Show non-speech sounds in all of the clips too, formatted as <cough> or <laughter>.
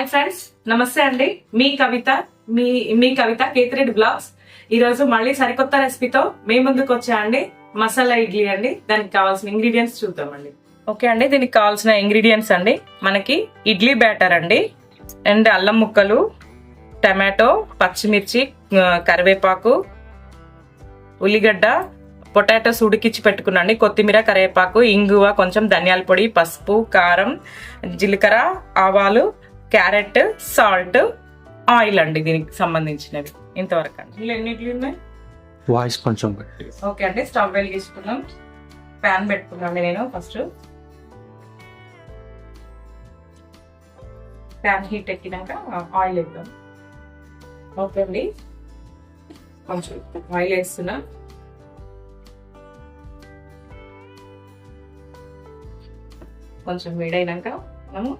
Hi friends నమస్తే అండి. మీ కవిత మీ మీ కవిత కేతిరెడ్డి బ్లాగ్స్. ఈరోజు మళ్ళీ సరికొత్త రెసిపీతో మీ ముందుకు వచ్చా అండి. మసాలా ఇడ్లీ అండి. దానికి కావాల్సిన ఇంగ్రీడియంట్స్ చూద్దామండి. ఓకే అండి దీనికి కావాల్సిన ఇంగ్రీడియంట్స్ అండి. మనకి ఇడ్లీ బ్యాటర్ అండి. అండ్ అల్లం ముక్కలు టమాటో పచ్చిమిర్చి కరివేపాకు ఉల్లిగడ్డ పొటాటోస్ ఉడికిచ్చి పెట్టుకున్నాండి కొత్తిమీర కరివేపాకు ఇంగువ కొంచెం ధనియాల పొడి పసుపు కారం జీలకర్ర ఆవాలు క్యారెట్ సాల్ట్ ఆయిల్ అండి దీనికి సంబంధించినవి. ఇంతవరకు అండి ఉన్నాయి? వాయిస్ కొంచెం ఓకే అండి స్టవ్ వెలిగించుకున్నాం ప్యాన్ పెట్టుకున్నాండి నేను ఫస్ట్. ప్యాన్ హీట్ ఎక్కినాక ఆయిల్ వేద్దాం. ఓకే అండి. కొంచెం ఆయిల్ వేస్తున్నా. కొంచెం వేడైనాక మనము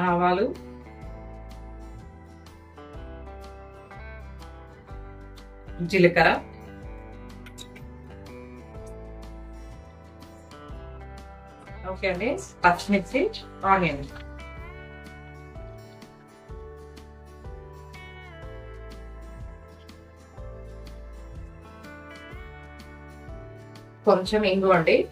ఆవాలు. జీలకర్ర. ఓకే అండి. పచ్చిమిర్చి ఆనియన్. కొంచెం ఇంగు అండి.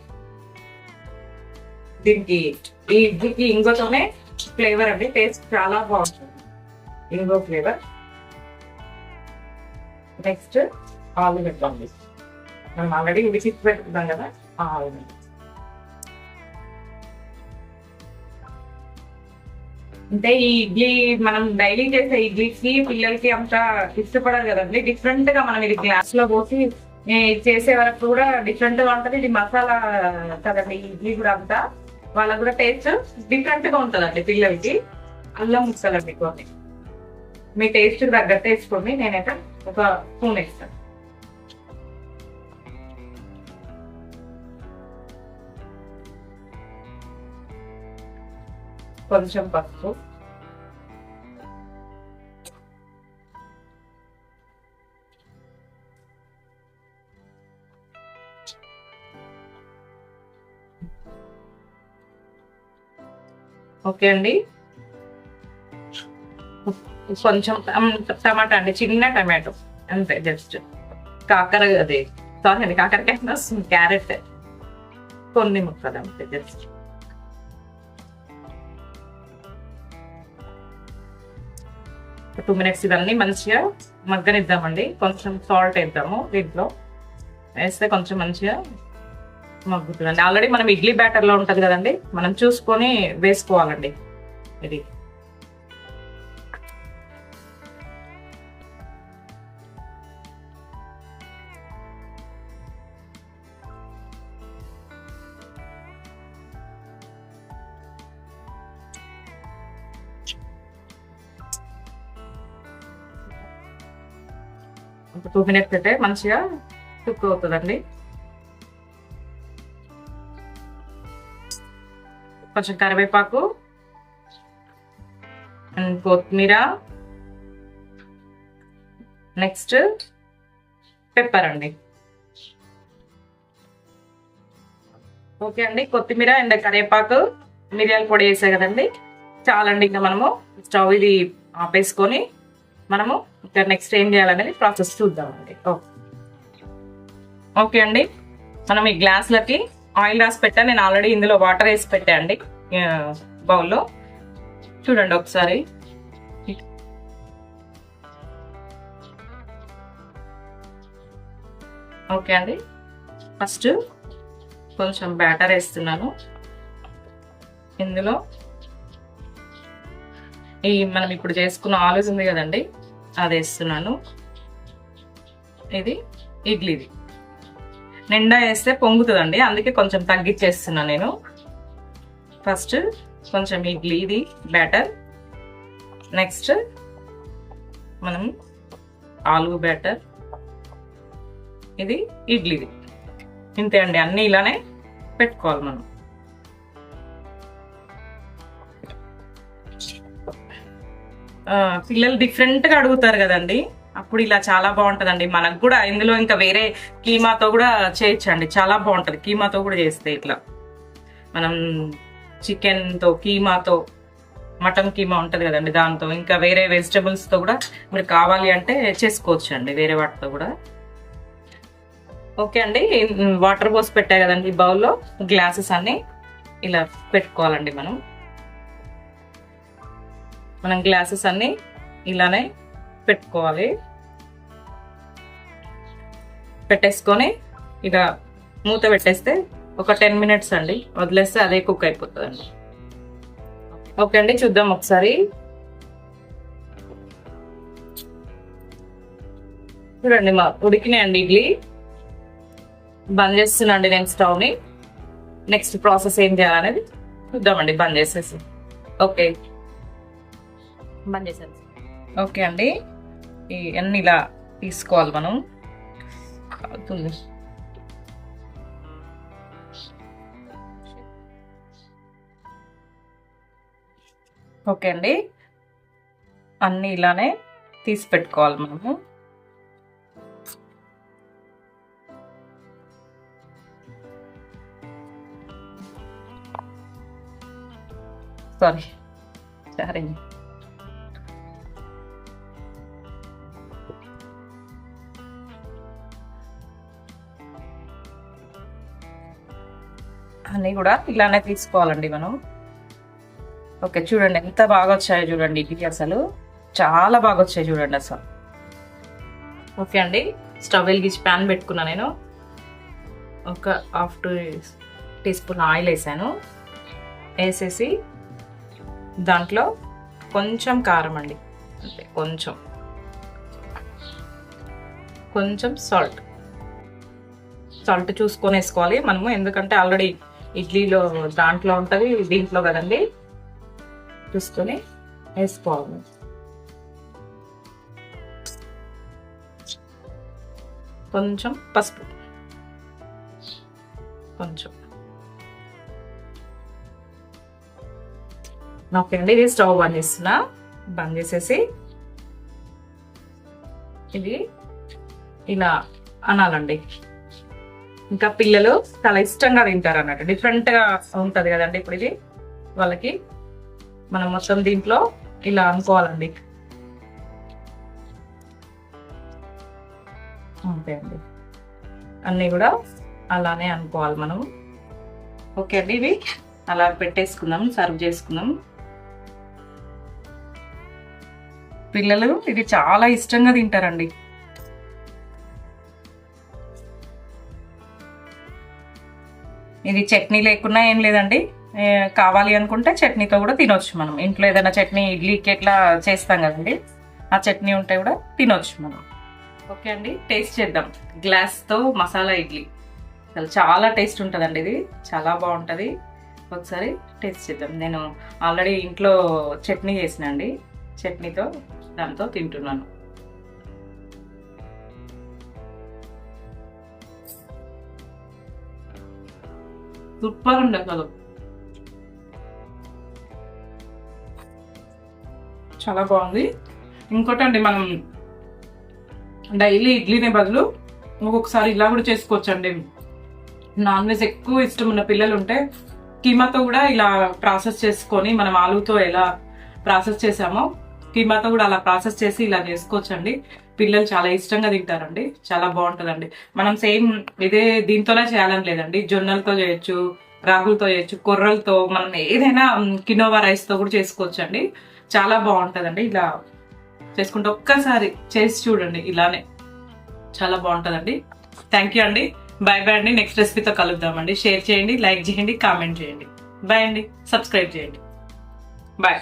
దీనికి ఈ ఇంగుతోనే ఫ్లేవర్ అండి. టేస్ట్ చాలా బాగుంటుంది. ఇంగో ఫ్లేవర్. నెక్స్ట్ ఆలుగడ్డ ఉంది మనం ఆల్రెడీ ఉడికి పెట్టుకుందాం కదా ఆ ఆలుగడ్డ. అంటే ఈ ఇడ్లీ మనం డైలీ చేసే ఇడ్లీకి పిల్లలకి అంత ఇష్టపడరు కదండి. డిఫరెంట్గా మనం ఇది గ్లాస్లో పోసి చేసే వరకు కూడా డిఫరెంట్గా ఉంటది. ఇది మసాలా కదండి ఇడ్లీ కూడా అంతా. వాళ్ళకి కూడా టేస్ట్ డిఫరెంట్గా ఉంటదండి పిల్లలకి. అల్లం ముక్కలండి కొన్ని. మీ టేస్ట్ తగ్గట్టు వేసుకోండి. నేనైతే ఒక స్పూన్ వేస్తాను. కొంచెం పసుపు. ఓకే అండి. కొంచెం టమాటా అండి చిన్న టమాటో. అంతే జస్ట్ కాకర అదే సారీ అండి కాకరకాయ <laughs> వస్తుంది క్యారెట్. కొన్ని ముక్కలు అంతే జస్ట్. టూ మినిట్స్ ఇవన్నీ మంచిగా మగ్గనిద్దామండి. కొంచెం సాల్ట్ వేద్దాము దీంట్లో. వేస్తే కొంచెం మంచిగా మగ్గుతుందండి. ఆల్రెడీ మనం ఇడ్లీ బ్యాటర్లో కదండి మనం చూసుకొని వేసుకోవాలండి. ఇది ఒక టూ మినిట్స్ అయితే మంచిగా కుక్ అవుతుందండి. కొంచెం కరివేపాకు అండ్ కొత్తిమీర. నెక్స్ట్ పెప్పర్ అండి. ఓకే అండి కొత్తిమీర అండ్ కరివేపాకు మిరియాల పొడి వేసే కదండి. చాలండి ఇంకా మనము స్టవ్ ఇది ఆపేసుకొని మనము ఇంకా నెక్స్ట్ ఏం చేయాలనేది ప్రాసెస్ చూద్దామండి. ఓకే ఓకే అండి మనం ఈ గ్లాసులకి ఆయిల్ రాసి పెట్టా. నేను ఆల్రెడీ ఇందులో వాటర్ వేసి పెట్టా అండి. బౌల్లో. చూడండి ఒకసారి. ఓకే అండి. ఫస్ట్ కొంచెం బ్యాటర్ వేస్తున్నాను. ఇందులో ఈ మనం ఇప్పుడు చేసుకున్న ఆలోచన ఉంది కదండి అది వేస్తున్నాను. ఇది ఇడ్లీది. నిండా వేస్తే పొంగుతుందండి. అందుకే కొంచెం తగ్గించేస్తున్నా నేను. ఫస్ట్ కొంచెం ఇడ్లీ ఇది బ్యాటర్ నెక్స్ట్ మనం ఆలుగు బ్యాటర్ ఇది ఇడ్లీది. ఇంతే అండి. అన్నీ ఇలానే పెట్టుకోవాలి మనం. పిల్లలు డిఫరెంట్గా అడుగుతారు కదండి. అప్పుడు ఇలా చాలా బాగుంటుందండి. మనకు కూడా ఇందులో ఇంకా వేరే కీమాతో కూడా చేయొచ్చండి. చాలా బాగుంటుంది. కీమాతో కూడా చేస్తే ఇట్లా. మనం చికెన్తో కీమాతో మటన్ కీమా ఉంటుంది కదండి దాంతో. ఇంకా వేరే వెజిటబుల్స్తో కూడా మీరు కావాలి అంటే చేసుకోవచ్చు అండి వేరే వాటితో కూడా. ఓకే అండి. వాటర్ పోసి పెట్టా కదండి ఈ బౌల్లో. గ్లాసెస్ అన్ని ఇలా పెట్టుకోవాలండి మనం. మనం గ్లాసెస్ అన్ని ఇలానే పెట్టుకోవాలి. పెట్టేసుకొని ఇక మూత పెట్టేస్తే ఒక టెన్ మినిట్స్ అండి వదిలేస్తే అదే కుక్ అయిపోతుంది అండి ఓకే అండి చూద్దాం ఒకసారి. చూడండి మా ఉడికినాయండి ఇడ్లీ. బంద్ చేస్తున్నాండి నేను స్టవ్ని. నెక్స్ట్ ప్రాసెస్ ఏం చేయాలనేది చూద్దామండి బంద్ చేసేసి. ఓకే. బంద్ చేశాను ఓకే అండి. ఇవన్నీ అన్ని ఇలా తీసుకోవాలి మనం? కాలుతుంది ఓకే అండి. అన్ని ఇలానే తీసి పెట్టుకోవాలి మనము. సారీ. సరే అన్నీ కూడా ఇలానే తీసుకోవాలండి మనం. ఓకే చూడండి ఎంత బాగా వచ్చాయో చూడండి ఇవి అసలు. చాలా బాగా వచ్చాయి చూడండి అసలు. ఓకే అండి స్టవ్ వెలిగించి ప్యాన్ పెట్టుకున్నా నేను. ఒక half two teaspoon oil వేసాను. వేసేసి దాంట్లో కొంచెం కారం అండి. అంటే కొంచెం. కొంచెం సాల్ట్. సాల్ట్ చూసుకొని వేసుకోవాలి మనము ఎందుకంటే ఆల్రెడీ ఇడ్లీలో దాంట్లో ఉంటుంది దీంట్లో కదండి? చూసుకొని వేసుకోవాలి. కొంచెం పసుపు. కొంచెం. ఓకే అండి ఇది స్టవ్ బంద్ చేస్తున్నా. బంద్ చేసేసి ఇది ఇలా అనాలండి. ఇంకా పిల్లలు చాలా ఇష్టంగా తింటారు అన్నట్టు. డిఫరెంట్గా ఉంటది కదండి ఇప్పుడు ఇది. వాళ్ళకి మనం మొత్తం దీంట్లో ఇలా అనుకోవాలండి. అంతే అండి. అన్నీ కూడా అలానే అనుకోవాలి మనం. ఓకే అండి ఇవి. అలా పెట్టేసుకుందాం సర్వ్ చేసుకుందాం. పిల్లలు ఇది చాలా ఇష్టంగా తింటారండి. ఇది చట్నీ లేకున్నా ఏం లేదండి. కావాలి అనుకుంటే చట్నీతో కూడా తినొచ్చు మనం. ఇంట్లో ఏదైనా చట్నీ ఇడ్లీకి ఎట్లా చేస్తాం కదండి. ఆ చట్నీ ఉంటే కూడా తినొచ్చు మనం. ఓకే అండి టేస్ట్ చేద్దాం. గ్లాస్తో మసాలా ఇడ్లీ. అసలు చాలా టేస్ట్ ఉంటుందండి ఇది. చాలా బాగుంటుంది. ఒకసారి టేస్ట్ చేద్దాం. నేను ఆల్రెడీ ఇంట్లో చట్నీ చేసిన అండి. చట్నీతో దాంతో తింటున్నాను. సూపర్ ఉంది అసలు చాలా బాగుంది. ఇంకోటి అండి మనం డైలీ ఇడ్లీనే బదులు ఒక్కొక్కసారి ఇలా కూడా చేసుకోవచ్చండి. నాన్ వెజ్ ఎక్కువ ఇష్టం ఉన్న పిల్లలు ఉంటే కీమాతో కూడా ఇలా ప్రాసెస్ చేసుకొని మనం ఆలుతో ఎలా ప్రాసెస్ చేసామో కీమాతో కూడా అలా ప్రాసెస్ చేసి ఇలా చేసుకోవచ్చండి. పిల్లలు చాలా ఇష్టంగా తింటారండి. చాలా బాగుంటుందండి. మనం సేమ్ ఇదే దీంతోనే చేయాలని లేదండి. జొన్నలతో చేయొచ్చు రాగులతో చేయొచ్చు కొర్రలతో మనం ఏదైనా కినోవా రైస్తో కూడా చేసుకోవచ్చండి. చాలా బాగుంటుందండి. ఇలా చేసుకుంటే ఒక్కసారి చేసి చూడండి. ఇలానే చాలా బాగుంటుందండి. థ్యాంక్ యూ అండి. బాయ్ బాయ్ అండి. నెక్స్ట్ రెసిపీతో కలుద్దామండి. షేర్ చేయండి లైక్ చేయండి కామెంట్ చేయండి. బాయ్ అండి. సబ్స్క్రైబ్ చేయండి. బాయ్